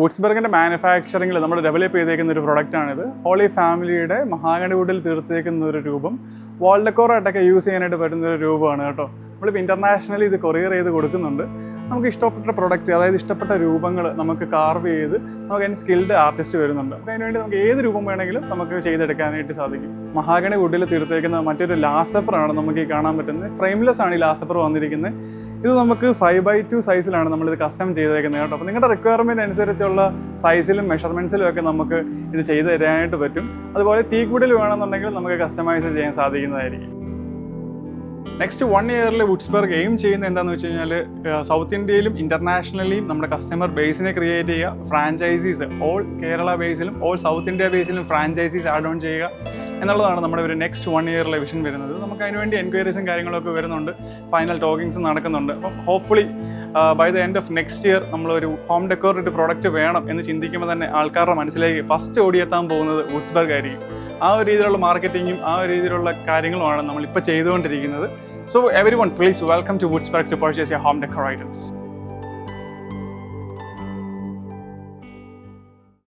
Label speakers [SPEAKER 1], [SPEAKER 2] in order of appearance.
[SPEAKER 1] വുഡ്സ്ബർഗിന്റെ മാനുഫാക്ചറിങ്ങിൽ നമ്മൾ ഡെവലപ്പ് ചെയ്തേക്കുന്ന ഒരു പ്രൊഡക്റ്റാണിത് ഹോളി ഫാമിലിയുടെ മഹാഗണി വുഡിൽ തീർത്തേക്കുന്ന ഒരു രൂപം. വാൾ ഡെക്കോറായിട്ടൊക്കെ യൂസ് ചെയ്യാനായിട്ട് പറ്റുന്ന ഒരു രൂപമാണ് കേട്ടോ. നമ്മളിപ്പോൾ ഇന്റർനാഷണലി ഇത് കൊറിയർ ചെയ്ത് കൊടുക്കുന്നുണ്ട്. നമുക്ക് ഇഷ്ടപ്പെട്ട പ്രൊഡക്റ്റ് അതായത് ഇഷ്ടപ്പെട്ട രൂപങ്ങൾ നമുക്ക് കാർവ് ചെയ്ത് നമുക്ക് അതിന് സ്കിൽഡ് ആർട്ടിസ്റ്റ് വരുന്നുണ്ട്. അപ്പോൾ അതിനുവേണ്ടി നമുക്ക് ഏത് രൂപം വേണമെങ്കിലും നമുക്ക് ചെയ്തെടുക്കാനായിട്ട് സാധിക്കും. മഹാഗണി വുഡിൽ തീർത്തേക്കുന്ന മറ്റൊരു ലാസപ്പറാണ് നമുക്ക് ഈ കാണാൻ പറ്റുന്നത്. ഫ്രെയിംലെസ് ആണ് ഈ ലാസപ്പർ വന്നിരിക്കുന്നത്. ഇത് നമുക്ക് ഫൈവ് ബൈ ടു സൈസിലാണ് നമ്മളിത് കസ്റ്റം ചെയ്തേക്കുന്നത് കേട്ടോ. അപ്പോൾ നിങ്ങളുടെ റിക്വയർമെന്റ് അനുസരിച്ചുള്ള സൈസിലും മെഷർമെന്റ്സിലും ഒക്കെ നമുക്ക് ഇത് ചെയ്ത് തരാനായിട്ട് പറ്റും. അതുപോലെ ടീക്ക് വുഡിൽ വേണമെന്നുണ്ടെങ്കിൽ നമുക്ക് കസ്റ്റമൈസ് ചെയ്യാൻ സാധിക്കുന്നതായിരിക്കും. നെക്സ്റ്റ് വൺ ഇയറിൽ വുഡ്സ്ബർഗ് എയിം ചെയ്യുന്ന എന്താണെന്ന് വെച്ച് കഴിഞ്ഞാൽ സൗത്ത് ഇന്ത്യയിലും ഇന്റർനാഷണലിയും നമ്മുടെ കസ്റ്റമർ ബേസിനെ ക്രിയേറ്റ് ചെയ്യുക ഫ്രാഞ്ചൈസീസ് ഓൾ കേരള ബേസിലും ഓൾ സൗത്ത് ഇന്ത്യ ബേസിലും ഫ്രാഞ്ചൈസീസ് ആഡ് ഓൺ ചെയ്യുക എന്നുള്ളതാണ് നമ്മുടെ ഒരു നെക്സ്റ്റ് വൺ ഇയറിലെ വിഷൻ വരുന്നത്. നമുക്ക് അതിനുവേണ്ടി എൻക്വയറീസും കാര്യങ്ങളൊക്കെ വരുന്നുണ്ട് ഫൈനൽ ടോക്കിങ്സും നടക്കുന്നുണ്ട്. അപ്പം hopefully by the end of next year നമ്മളൊരു ഹോം ഡെക്കോറേറ്റ് പ്രോഡക്റ്റ് വേണം എന്ന് ചിന്തിക്കുമ്പോൾ തന്നെ ആൾക്കാരുടെ മനസ്സിലേക്ക് ഫസ്റ്റ് ഓടിയെത്താൻ പോകുന്നത് വുഡ്സ്ബർഗ് ആയിരിക്കും. ആ ഒരു രീതിയിലുള്ള മാർക്കറ്റിങ്ങും ആ ഒരു രീതിയിലുള്ള കാര്യങ്ങളുമാണ് നമ്മൾ ഇപ്പോൾ ചെയ്തുകൊണ്ടിരിക്കുന്നത്. So everyone please welcome to woods to purchase home decor items